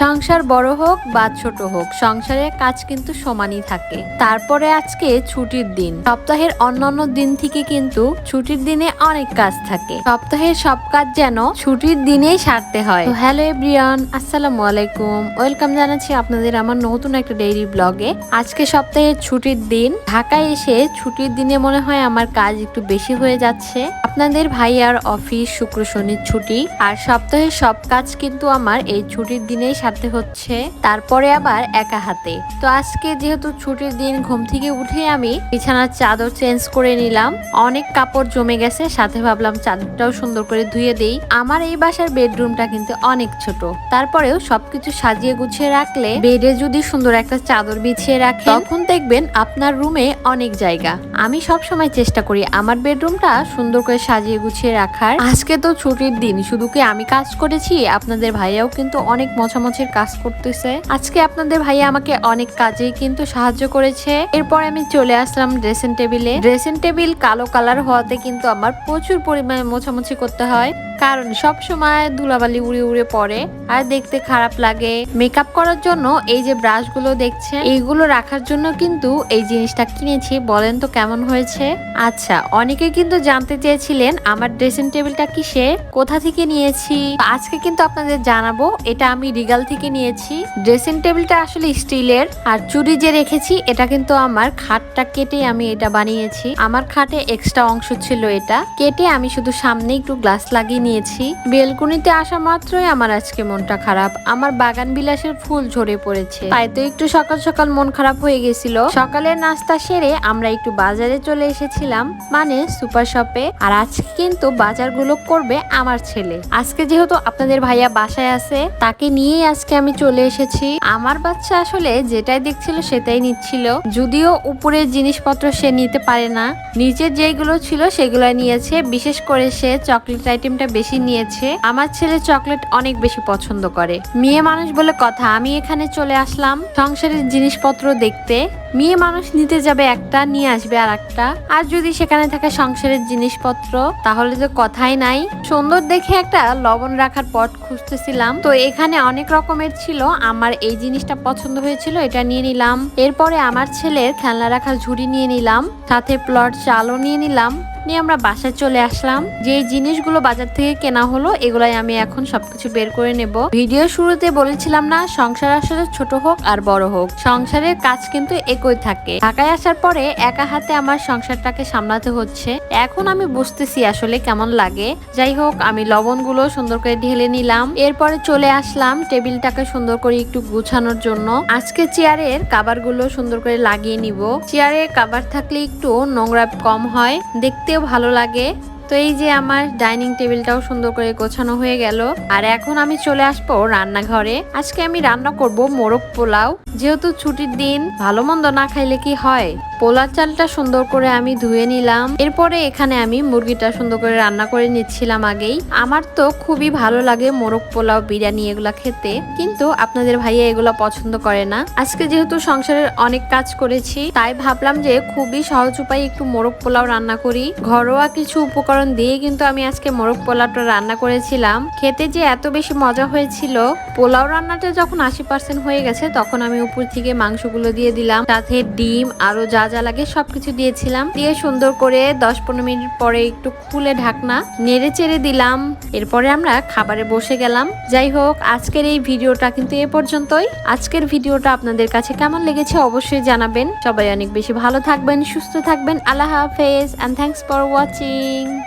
সংসার বড় হোক বা ছোট হোক, সংসারের কাজ কিন্তু সমানই থাকে। তারপরে আজকে ছুটির দিন। সপ্তাহের অন্যান্য দিন থেকে কিন্তু ছুটির দিনে অনেক কাজ থাকে। সপ্তাহের সব কাজ যেন ছুটির দিনেই সারতে হয়। হ্যালো এভরিওয়ান, আসসালামু আলাইকুম। ওয়েলকাম জানাচ্ছি আপনাদের আমার নতুন একটা ডেইলি ব্লগে আজকে সপ্তাহের ছুটির দিন। ঢাকায় এসে ছুটির দিনে মনে হয় আমার কাজ একটু বেশি হয়ে যাচ্ছে। আপনাদের ভাইয়ার অফিস শুক্র শনির ছুটি। আর সপ্তাহের সব কাজ কিন্তু আমার এই ছুটির দিনেই সারতে হচ্ছে, তারপরে আবার একা হাতে। তো আজকে যেহেতু ছুটির দিন, ঘুম থেকে উঠে আমি বিছানার চাদর চেঞ্জ করে নিলাম। অনেক কাপড় জমে গেছে, সাথে ভাবলাম চাদরটাও সুন্দর করে ধুয়ে দেই। আমার এই বাসার বেডরুমটা কিন্তু অনেক ছোট। তারপরেও সবকিছু সাজিয়ে গুছিয়ে রাখলে, বেডে যদি সুন্দর একটা চাদর বিছিয়ে রাখে, তখন দেখবেন আপনার রুমে অনেক জায়গা। আমি সব সময় চেষ্টা করি আমার বেডরুমটা সুন্দর করে সাজিয়ে গুছিয়ে রাখার। আজকে তো ছুটির দিন, শুধু কি আমি কাজ করেছি? আপনাদের ভাইয়াও কিন্তু অনেক মছামছির কাজ করতেছে। আজকে আপনাদের ভাইয়া আমাকে অনেক কাজেই কিন্তু সাহায্য করেছে। এরপর আমি চলে আসলাম ড্রেসিং টেবিলে ড্রেসিং টেবিল কালো কালার হওয়াতে কিন্তু আমার প্রচুর পরিমাণে মোছামুছি করতে হয়। কারণ সব সময় ধুলাবালি উড়ে উড়ে পড়ে। আর দেখতে খারাপ লাগে। মেকআপ করার জন্য এই যে ব্রাশগুলো দেখছে এইগুলো রাখার জন্য কিন্তু এই জিনিসটা কিনেছি। বলেন তো কেমন হয়েছে? আচ্ছা অনেকে কিন্তু জানতে চেয়েছিলেন আমার ড্রেসিং টেবিলটা কিসে? কোথা থেকে নিয়েছি? আজকে কিন্তু আপনাদের জানাব, এটা আমি রিগাল থেকে নিয়েছি। ড্রেসিং টেবিলটা আসলে স্টিলের। আর চুরি যে রেখেছি, এটা কিন্তু আমার খাটটা কেটে আমি এটা বানিয়েছি। আমার খাটে এক্সট্রা অংশ ছিল এটা। কেটে আমি শুধু সামনে একটু গ্লাস লাগিয়ে নিয়েছি। বেলকুনিতে আসা মাত্রই আমার আজকে মনটা খারাপ। আমার বাগান বিলাসের ফুল ঝরে পড়েছে। তাই তো একটু সকাল সকাল মন খারাপ হয়ে গেছিল। সকালের নাস্তা সেরে আমরা একটু বাজারে চলে এসেছিলাম মানে সুপার শপে। আর আজকে কিন্তু বাজারগুলো করবে আমার ছেলে। আজকে যেহেতু আপনাদের ভাইয়া বাসায় আছে, তাকে নিয়েই আজকে আমি চলে এসেছি। আমার বাচ্চা আসলে যেটাই দেখছিল সেটাই নিচ্ছিল। যদিও উপরের জিনিসপত্র সে নিতে পারে না। নিচের যেগুলো ছিল সেগুলো নিয়েছে। বিশেষ করে সে চকলেট আইটেমটা বেশি নিয়েছে। আমার ছেলে চকলেট অনেক বেশি পছন্দ করে। মেয়ে মানুষ বলে কথা, আমি এখানে চলে আসলাম সংসারের জিনিসপত্র দেখতে। মেয়ে মানুষ নিতে যাবে একটা, নিয়ে আসবে আর একটা আর যদি সেখানে থাকে সংসারের জিনিসপত্র, তাহলে তো কথাই নাই। সুন্দর দেখে একটা লবণ রাখার পট খুঁজতেছিলাম। তো এখানে অনেক রকমের ছিল। আমার এই জিনিসটা পছন্দ হয়েছিল, এটা নিয়ে নিলাম। এরপরে আমার ছেলের খেলনা রাখার ঝুড়ি নিয়ে নিলাম। সাথে প্লট চালও নিয়ে নিলাম। নিয়ে আমরা বাসায় চলে আসলাম। যে জিনিসগুলো বাজার থেকে কেনা হলো, এগুলাই আমি এখন সবকিছু বের করে নেব। ভিডিও শুরুতে বলেছিলাম না, সংসার আসলে ছোট হোক আর বড় হোক। সংসারের কাজ কিন্তু একই থাকে। ঢাকায় আসার পরে একা হাতে আমার সংসারটাকে সামলাতে হচ্ছে। এখন আমি বুঝতেছি আসলে কেমন লাগে। যাই হোক, আমি লবণগুলো সুন্দর করে ঢেলে নিলাম। এরপরে চলে আসলাম টেবিলটাকে সুন্দর করে একটু গুছানোর জন্য। আজকে চেয়ারের কাবারগুলো সুন্দর করে লাগিয়ে নিব। চেয়ারের কাবার থাকলে একটু নোংরা কম হয়। দেখতেও ভালো লাগে। তো এই যে আমার ডাইনিং টেবিলটাও সুন্দর করে গোছানো হয়ে গেল। আর এখন আমি চলে আসব রান্নাঘরে। আজকে আমি রান্না করব মোরগ পোলাও। যেহেতু ছুটির দিন, ভালো মন্দ না খাইলে কি হয়? পোলার চালটা সুন্দর করে আমি ধুয়ে নিলাম। এরপরে এখানে আমি মুরগিটা সুন্দর করে রান্না করে নিচ্ছিলাম আগেই। আমার তো খুবই ভালো লাগে মোরগ পোলাও, বিরিয়ানি এগুলা খেতে। কিন্তু আপনাদের ভাইয়া এগুলা পছন্দ করে না। আজকে যেহেতু সংসারের অনেক কাজ করেছি, তাই ভাবলাম যে খুবই সহজ উপায়ে একটু মোরগ পোলাও রান্না করি। ঘরোয়া কিছু উপকরণ দিয়ে কিন্তু আমি আজকে মোরগ পোলাওটা রান্না করেছিলাম। খেতে যে এত বেশি মজা হয়েছিল, পোলাও রান্নাটা যখন আশি পার্সেন্ট হয়ে গেছে, তখন আমি উপর থেকে মাংসগুলো দিয়ে দিলাম। সাথে ডিম, আরও যা যা লাগে সবকিছু দিয়েছিলাম। দিয়ে সুন্দর করে দশ পনেরো মিনিট পরে একটু খুলে ঢাকনা নেড়ে চেড়ে দিলাম। এরপরে আমরা খাবারে বসে গেলাম। যাই হোক, আজকের এই ভিডিওটা কিন্তু এ পর্যন্তই। আজকের ভিডিওটা আপনাদের কাছে কেমন লেগেছে অবশ্যই জানাবেন। সবাই অনেক বেশি ভালো থাকবেন, সুস্থ থাকবেন। আল্লাহ হাফেজ অ্যান্ড থ্যাংকস ফর ওয়াচিং